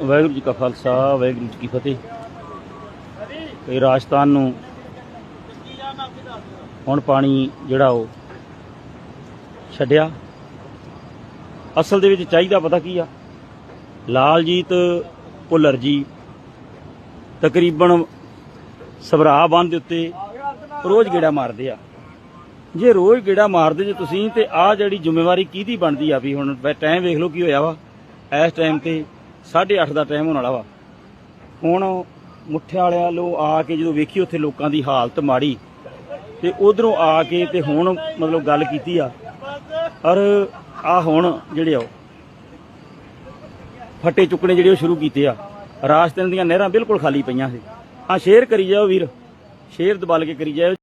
ਵਾਹਿਗੁਰੂ ਜੀ ਕਾ ਖਾਲਸਾ, ਵਾਹਿਗੁਰੂ ਜੀ ਕੀ ਫਤਿਹ। ਤੇ ਰਾਜਸਥਾਨ ਨੂੰ ਹੁਣ ਪਾਣੀ ਜਿਹੜਾ ਉਹ ਛੱਡਿਆ। ਅਸਲ ਦੇ ਵਿੱਚ ਚਾਹੀਦਾ ਪਤਾ ਕੀ ਆ? ਲਾਲਜੀਤ ਭੁੱਲਰ ਜੀ ਤਕਰੀਬਨ ਸਵਰਾ ਬੰਦ ਦੇ ਉੱਤੇ ਰੋਜ਼ ਗੇੜਾ ਮਾਰਦੇ ਆ। ਜੇ ਰੋਜ਼ ਗੇੜਾ ਮਾਰਦੇ ਜੇ ਤੁਸੀਂ ਤੇ ਆ ਜਿਹੜੀ ਜ਼ਿੰਮੇਵਾਰੀ ਕਿਹਦੀ ਬਣਦੀ ਆ ਵੀ ਹੁਣ ਟਾਈਮ ਵੇਖ ਲਓ ਕੀ ਹੋਇਆ ਵਾ, ਇਸ ਟਾਈਮ ਤੇ 8:30 ਦਾ ਟਾਈਮ ਹੋਣ ਵਾਲਾ ਵਾ। ਹੁਣ ਮੁੱਠਿਆਂ ਵਾਲਿਆਂ ਲੋ ਆ ਕੇ ਜਦੋਂ ਵੇਖੀ ਉੱਥੇ ਲੋਕਾਂ ਦੀ ਹਾਲਤ ਮਾੜੀ, ਤੇ ਉਧਰੋਂ ਆ ਕੇ ਤੇ ਹੁਣ ਮਤਲਬ ਗੱਲ ਕੀਤੀ ਆ। ਔਰ ਆ ਹੁਣ ਜਿਹੜੇ ਆ ਫੱਟੇ ਚੁੱਕਣੇ ਜਿਹੜੇ ਉਹ ਸ਼ੁਰੂ ਕੀਤੇ ਆ। ਰਾਜਸਥਾਨ ਦੀਆਂ ਨਹਿਰਾਂ ਬਿਲਕੁਲ ਖਾਲੀ ਪਈਆਂ ਸੀ। ਹਾਂ ਸ਼ੇਅਰ ਕਰੀ ਜਾਓ ਵੀਰ। ਸ਼ੇਅਰ ਦਬਲ ਕੇ ਕਰੀ ਜਾਓ।